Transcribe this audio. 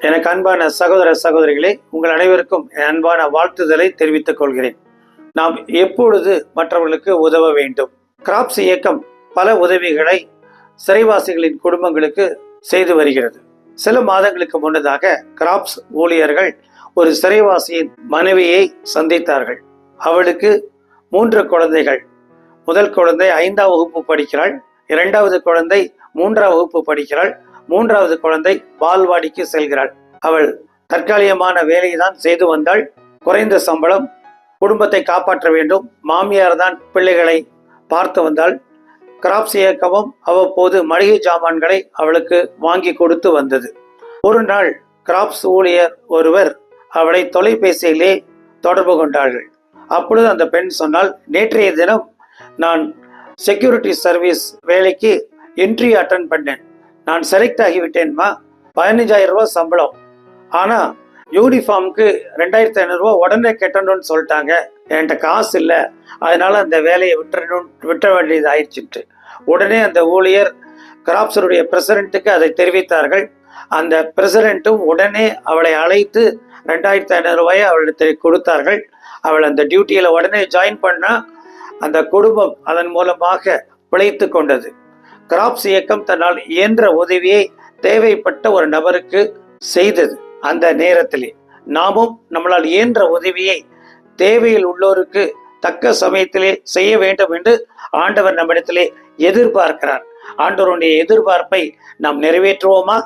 எனக்கு அன்பான சகோதர சகோதரிகளே உங்கள் அனைவருக்கும் என் அன்பான வாழ்த்துதலை தெரிவித்துக் கொள்கிறேன். நாம் எப்பொழுது மற்றவர்களுக்கு உதவ வேண்டும்? கிராப்ஸ் இயக்கம் பல உதவிகளை சிறைவாசிகளின் குடும்பங்களுக்கு செய்து வருகிறது. சில மாதங்களுக்கு முன்னதாக கிராப்ஸ் ஊழியர்கள் ஒரு சிறைவாசியின் மனைவியை சந்தித்தார்கள். அவளுக்கு மூன்று குழந்தைகள். முதல் குழந்தை ஐந்தாம் வகுப்பு படிக்கிறாள். இரண்டாவது குழந்தை மூன்றாம் வகுப்பு படிக்கிறாள். மூன்றாவது குழந்தை பால்வாடிக்கு செல்கிறாள். அவள் தற்காலிகமான வேலையை தான் செய்து வந்தாள். குறைந்த சம்பளம் குடும்பத்தை காப்பாற்ற வேண்டும். மாமியார் தான் பிள்ளைகளை பார்த்து வந்தாள். கிராப்ஸ் இயக்கமும் அவ்வப்போது மளிகை சாமான்களை அவளுக்கு வாங்கி கொடுத்து வந்தது. ஒரு நாள் கிராப்ஸ் ஊழியர் ஒருவர் அவளை தொலைபேசியிலே தொடர்பு கொண்டார்கள். அப்பொழுது அந்த பெண் சொன்னால் நேற்றைய தினம் நான் செக்யூரிட்டி சர்வீஸ் வேலைக்கு என்ட்ரி அட்டன் பண்ணேன். நான் செலக்ட் ஆகிவிட்டேன்மா பதினஞ்சாயிரம் ரூபாய் சம்பளம். ஆனா யூனிஃபார்முக்கு ரெண்டாயிரத்தி ஐநூறுரூவா உடனே கட்டணும்னு சொல்லிட்டாங்க. என்கிட்ட காசு இல்லை. அதனால அந்த வேலையை விட்டுறணும் விட்ட வேண்டியது ஆயிடுச்சுட்டு உடனே அந்த ஊழியர் கிராப்ஸருடைய பிரசிடென்ட்டுக்கு அதை தெரிவித்தார்கள். அந்த பிரசிடென்ட்டும் உடனே அவளை அழைத்து ரெண்டாயிரத்தி ஐநூறுரூவாயை அவளுக்கு கொடுத்தார்கள். அவள் அந்த டியூட்டியில் உடனே ஜாயின் பண்ணால் அந்த குடும்பம் அதன் மூலமாக பிழைத்து கொண்டது. கிராப்ஸ் இயக்கம் தன்னால் இயன்ற உதவியை தேவைப்பட்ட ஒரு நபருக்கு செய்தது. அந்த நேரத்திலே நாமும் நம்மளால் இயன்ற உதவியை தேவையில் உள்ளோருக்கு தக்க சமயத்திலே செய்ய வேண்டும் என்று ஆண்டவர் நம்மிடத்திலே எதிர்பார்க்கிறார். ஆண்டவருடைய எதிர்பார்ப்பை நாம் நிறைவேற்றுவோமா?